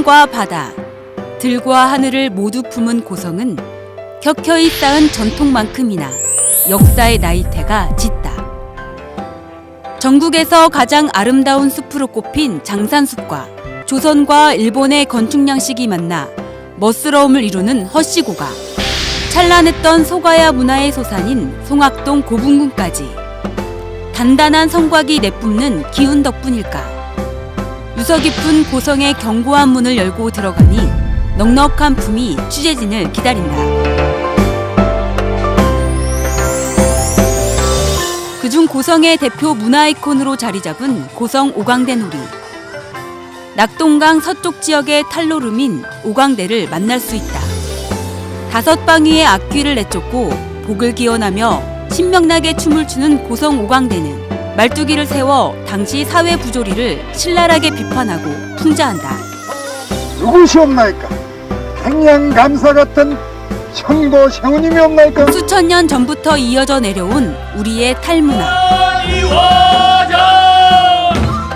산과 바다, 들과 하늘을 모두 품은 고성은 켜켜이 쌓은 전통만큼이나 역사의 나이테가 짙다. 전국에서 가장 아름다운 숲으로 꼽힌 장산숲과 조선과 일본의 건축 양식이 만나 멋스러움을 이루는 허씨고가 찬란했던 소가야 문화의 소산인 송악동 고분군까지 단단한 성곽이 내뿜는 기운 덕분일까 유서 깊은 고성의 견고한 문을 열고 들어가니 넉넉한 품이 취재진을 기다린다. 그중 고성의 대표 문화 아이콘으로 자리 잡은 고성 오광대 놀이. 낙동강 서쪽 지역의 탈로름인 오광대를 만날 수 있다. 다섯 방위의 악귀를 내쫓고 복을 기원하며 신명나게 춤을 추는 고성 오광대는 말뚝이를 세워 당시 사회 부조리를 신랄하게 비판하고 풍자한다. 누구시옵나이까? 행양감사 같은 청도 세우님이 없나이까? 수천 년 전부터 이어져 내려온 우리의 탈문화.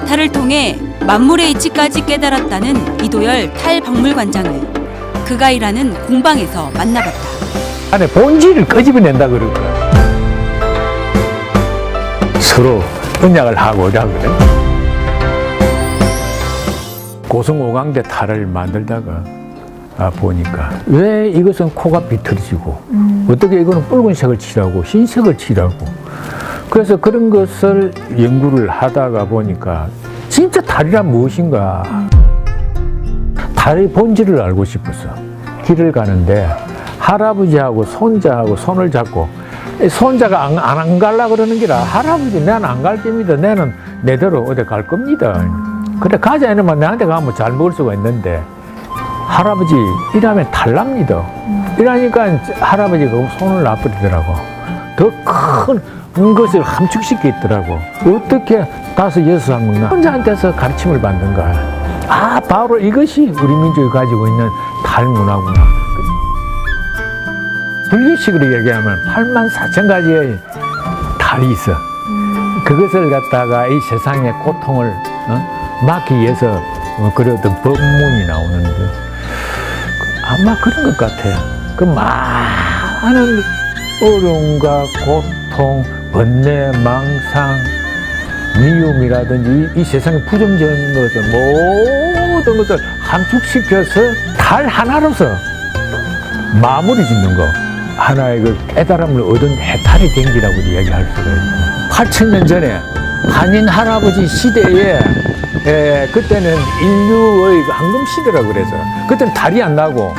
탈을 통해 만물의 이치까지 깨달았다는 이도열 탈박물관장을 그가 일하는 공방에서 만나봤다. 안에 본질을 끄집어낸다 그러거든. 서로 언약을 하고자 하거든. 고성오광대 탈을 만들다가 아, 보니까 왜 이것은 코가 비틀어지고 어떻게 이거는 붉은색을 칠하고 흰색을 칠하고. 그래서 그런 것을 연구를 하다가 보니까 진짜 달이란 무엇인가? 달의 본질을 알고 싶었어 길을 가는데 할아버지하고 손자하고 손을 잡고 이 손자가 안, 안, 안 갈라 그러는 기라 할아버지 나는 안갈 겁니다. 나는 내대로 어디 갈 겁니다. 그래 가자 이러면 나한테 가면 잘 먹을 수가 있는데 할아버지 이러면 탈납니다. 이러니까 할아버지가 손을 놔버리더라고. 더큰 것을 함축시켰더라고. 어떻게 다섯 여섯 학년 혼자한테서 가르침을 받는 거야 아 바로 이것이 우리 민족이 가지고 있는 탈문화구나 불교식으로 얘기하면 8만 4천 가지의 달이 있어 그것을 갖다가 이 세상의 고통을 어? 막기 위해서 어, 그러던 법문이 나오는데 아마 그런 것 같아요. 그 많은 어려움과 고통, 번뇌, 망상, 미움이라든지 이, 이 세상의 부정적인 것을 모든 것을 함축시켜서 달 하나로서 마무리 짓는 거 하나의 그 깨달음을 얻은 해탈이 된기라고 이야기할 수가 있고 8천년 전에 한인 할아버지 시대에 에, 그때는 인류의 그 황금 시대라고 그래서 그때는 달이 안 나고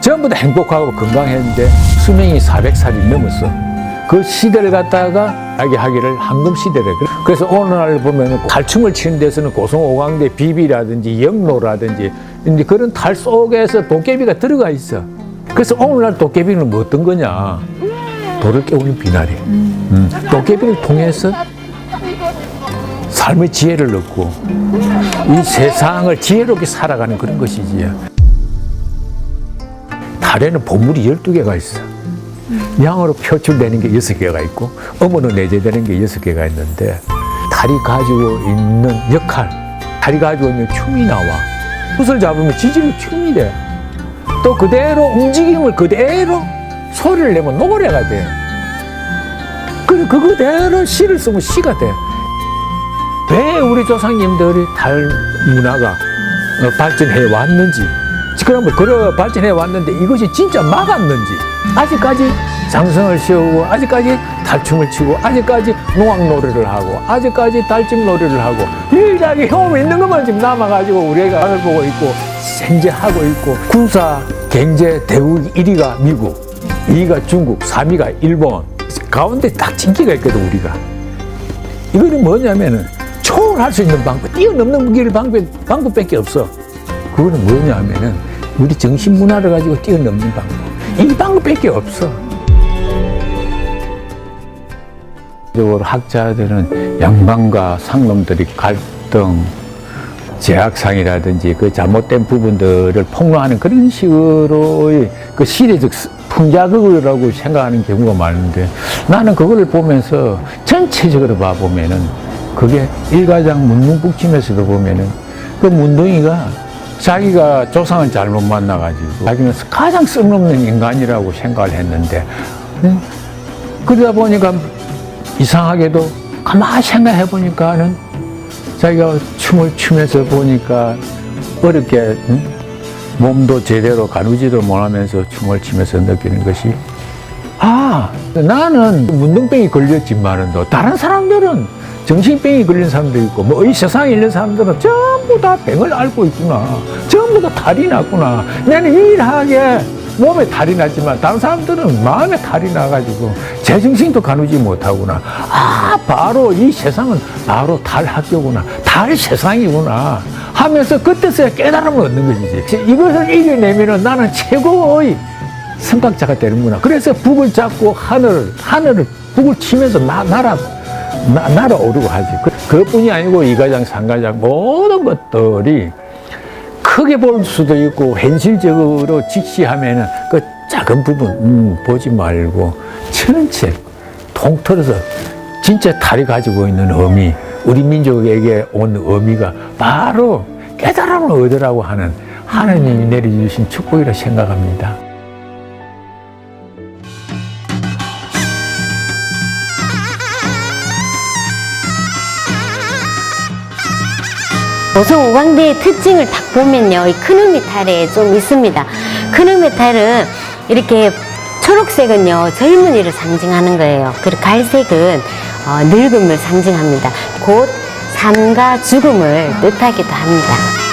전부 다 행복하고 건강했는데 수명이 400살이 넘었어. 그 시대를 갖다가 이야기하기를 황금 시대래. 그래서 오늘날 보면 달춤을 치는 데서는 고성 오광대 비비라든지 영로라든지 그런 달 속에서 도깨비가 들어가 있어 그래서 오늘날 도깨비는 뭐 어떤 거냐 돌을 깨우는 비나리 음. 도깨비를 통해서 삶의 지혜를 얻고 이 세상을 지혜롭게 살아가는 그런 것이지. 달에는 보물이 12개가 있어. 양으로 표출되는 게 6개가 있고 음으로 내재되는 게 6개가 있는데 달이 가지고 있는 역할, 달이 가지고 있는 춤이 나와. 붓을 잡으면 지지로 춤이 돼. 또 그대로 움직임을 그대로 소리를 내면 노래가 돼. 그래, 그 그대로 시를 쓰면 시가 돼. 왜 우리 조상님들이 달 문화가 어, 발전해 왔는지 그러면 그러 발전해 왔는데 이것이 진짜 막았는지 아직까지 장성을 씌우고 아직까지 달춤을 추고 아직까지 농악 노래를 하고 아직까지 달집 노래를 하고 유일하게 효험이 있는 것만 지금 남아가지고 우리가 안을 보고 있고 생제하고 있고 군사 경제 대국 1위가 미국 2위가 중국 3위가 일본 가운데 딱 진기가 있거든 우리가 이거는 뭐냐면은 초월할 수 있는 방법, 뛰어넘는 길 방법, 방법밖에 없어. 그거는 뭐냐면은 우리 정신 문화를 가지고 뛰어넘는 방법. 이 방법밖에 없어. 학자들은 양반과 상놈들이 갈등, 제약상이라든지 그 잘못된 부분들을 폭로하는 그런 식으로의 그 시대적 풍자극이라고 생각하는 경우가 많은데 나는 그거를 보면서 전체적으로 봐보면은 그게 일가장 문문북침에서도 보면은 그 문둥이가 자기가 조상을 잘못 만나가지고 자기는 가장 쓸모없는 인간이라고 생각을 했는데 음, 그러다 보니까 이상하게도 가만히 생각해 보니까는 자기가 춤을 추면서 보니까 어렵게 음, 몸도 제대로 가누지도 못하면서 춤을 추면서 느끼는 것이. 아 나는 문둥병이 걸렸지만은 또 다른 사람들은 정신병이 걸린 사람도 있고 뭐 이 세상에 있는 사람들은 전부 다 병을 앓고 있구나. 전부 다 탈이 났구나. 나는 유일하게 몸에 탈이 났지만 다른 사람들은 마음에 탈이 나가지고 제정신도 가누지 못하구나 아 바로 이 세상은 바로 탈학교구나 탈세상이구나 하면서 그때서야 깨달음을 얻는 것이지 이것을 이겨내면은 나는 최고의 성각자가 되는구나. 그래서 북을 잡고 하늘, 하늘을 북을 치면서 나, 날아, 나, 날아오르고 하지. 그, 그것뿐이 아니고 이가장, 삼가장 모든 것들이 크게 볼 수도 있고 현실적으로 직시하면은 그 작은 부분 음, 보지 말고 전체 통틀어서 진짜 달이 가지고 있는 의미, 우리 민족에게 온 의미가 바로 깨달음을 얻으라고 하는 하나님이 내려주신 축복이라 생각합니다. 조선 오광대의 특징을 딱 보면요. 이 크누메탈에 좀 있습니다. 크누메탈은 이렇게 초록색은요. 젊은이를 상징하는 거예요. 그리고 갈색은 어, 늙음을 상징합니다. 곧 삶과 죽음을 뜻하기도 합니다.